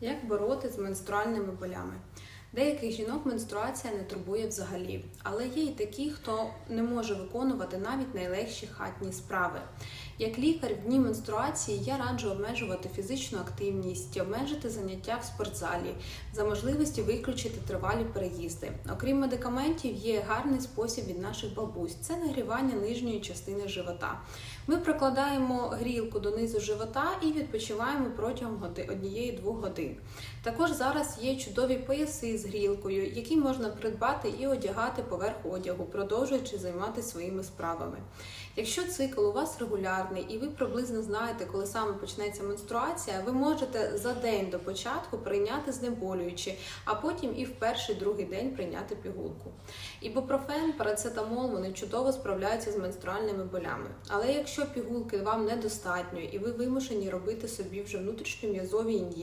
Як бороти з менструальними болями? Деяких жінок менструація не турбує взагалі, але є й такі, хто не може виконувати навіть найлегші хатні справи. Як лікар в дні менструації я раджу обмежувати фізичну активність, обмежити заняття в спортзалі, за можливості виключити тривалі переїзди. Окрім медикаментів, є гарний спосіб від наших бабусь це нагрівання нижньої частини живота. Ми прокладаємо грілку донизу живота і відпочиваємо протягом однієї-двох годин. Також зараз є чудові пояси з грілкою, які можна придбати і одягати поверх одягу, продовжуючи займатися своїми справами. Якщо цикл у вас регулярний і ви приблизно знаєте, коли саме почнеться менструація, ви можете за день до початку прийняти знеболюючі, а потім і в перший другий день прийняти пігулку. Ібупрофен, парацетамол вони чудово справляються з менструальними болями. Але якщо пігулки вам недостатньо і ви вимушені робити собі вже внутрішньом'язові ін'єкції,